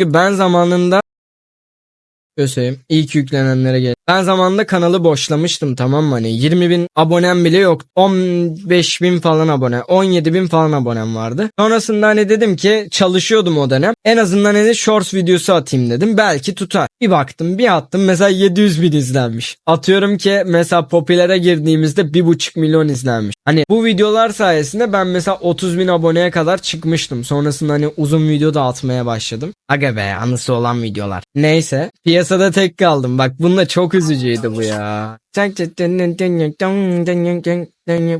Çünkü ben zamanında göstereyim. İlk yüklenenlere gel. Ben zamanında kanalı boşlamıştım tamam mı? Hani 20 bin abonem bile yok. 15 bin falan abone. 17 bin falan abonem vardı. Sonrasında hani dedim ki çalışıyordum o dönem. En azından hani shorts videosu atayım dedim. Belki tutar. Bir baktım bir attım mesela 700 bin izlenmiş. Atıyorum ki mesela popülere girdiğimizde 1,5 milyon izlenmiş. Hani bu videolar sayesinde ben mesela 30 bin aboneye kadar çıkmıştım. Sonrasında hani uzun video da atmaya başladım. Aga be anısı olan videolar. Neyse piyasada tek kaldım. Bak bununla çok üzücüydü bu ya.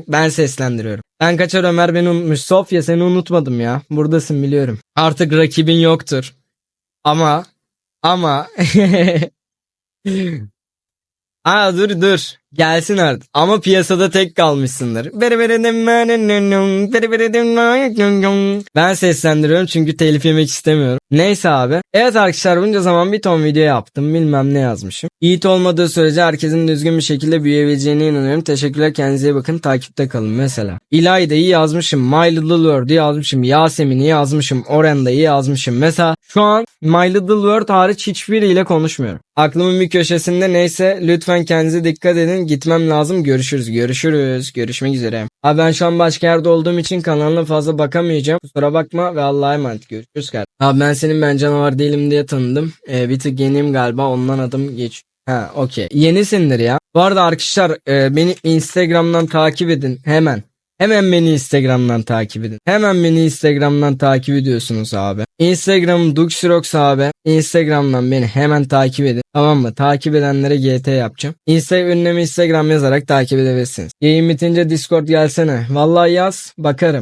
Ben seslendiriyorum. Ben kaçar Ömer beni unutmuş. Sofya seni unutmadım ya. Buradasın biliyorum. Artık rakibin yoktur. Ama ama Aa dur dur. Gelsin artık. Ama piyasada tek kalmışsındır. Ben seslendiriyorum çünkü telif yemek istemiyorum. Neyse abi. Evet arkadaşlar bunca zaman bir ton video yaptım. Bilmem ne yazmışım. Yiğit olmadığı sürece herkesin düzgün bir şekilde büyüyebileceğine inanıyorum. Teşekkürler kendinize bakın. Takipte kalın mesela. İlayda'yı yazmışım. My Little World'u yazmışım. Yasemin'i yazmışım. Orenda'yı yazmışım. Mesela şu an My Little World hariç hiçbiriyle konuşmuyorum. Aklımın bir köşesinde neyse lütfen kendinize dikkat edin. Gitmem lazım. Görüşürüz. Görüşürüz. Görüşmek üzere. Abi ben şu an başka yerde olduğum için kanalına fazla bakamayacağım. Kusura bakma ve Allah'a emanet. Görüşürüz kardeşim. Abi ben senin ben canavar değilim diye tanıdım. Ee, bir tık yeniyim galiba. Ondan adım geç. Ha okey. Yenisindir ya. Bu arada arkadaşlar e, beni Instagram'dan takip edin. Hemen. Hemen beni Instagram'dan takip edin. Hemen beni Instagram'dan takip ediyorsunuz abi. Instagram'ım Duxirox abi. Instagram'dan beni hemen takip edin. Tamam mı? Takip edenlere GT yapacağım. Instagram ünlemi Instagram yazarak takip edebilirsiniz. Yayın bitince Discord gelsene. Vallahi yaz bakarım.